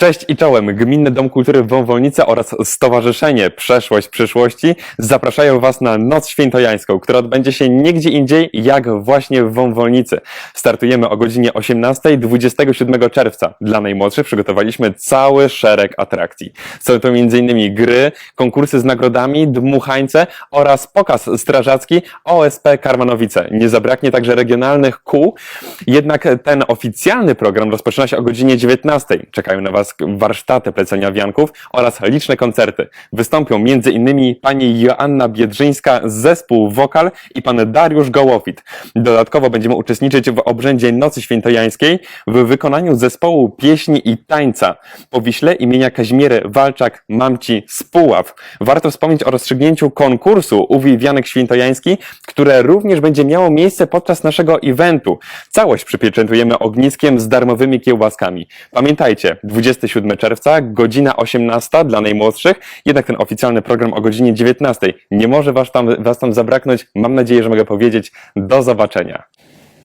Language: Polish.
Cześć i czołem. Gminny Dom Kultury w Wąwolnicy oraz Stowarzyszenie Przeszłość Przyszłości zapraszają Was na Noc Świętojańską, która odbędzie się nigdzie indziej jak właśnie w Wąwolnicy. Startujemy o godzinie 18 27 czerwca. Dla najmłodszych przygotowaliśmy cały szereg atrakcji. Są to m.in. gry, konkursy z nagrodami, dmuchańce oraz pokaz strażacki OSP Karmanowice. Nie zabraknie także regionalnych kół, jednak ten oficjalny program rozpoczyna się o godzinie 19. Czekają na Was warsztaty plecenia wianków oraz liczne koncerty. Wystąpią m.in. pani Joanna Biedrzyńska z zespół Wokal i pan Dariusz Gołofit. Dodatkowo będziemy uczestniczyć w obrzędzie Nocy Świętojańskiej w wykonaniu zespołu pieśni i tańca po Wiśle imienia Kaźmiery Walczak-Mamci z Puław. Warto wspomnieć o rozstrzygnięciu konkursu Uwij Wianek Świętojański, które również będzie miało miejsce podczas naszego eventu. Całość przypieczętujemy ogniskiem z darmowymi kiełbaskami. Pamiętajcie, 27 czerwca, godzina 18 dla najmłodszych, jednak ten oficjalny program o godzinie 19. Nie może was tam, was tam zabraknąć. Mam nadzieję, że mogę powiedzieć do zobaczenia.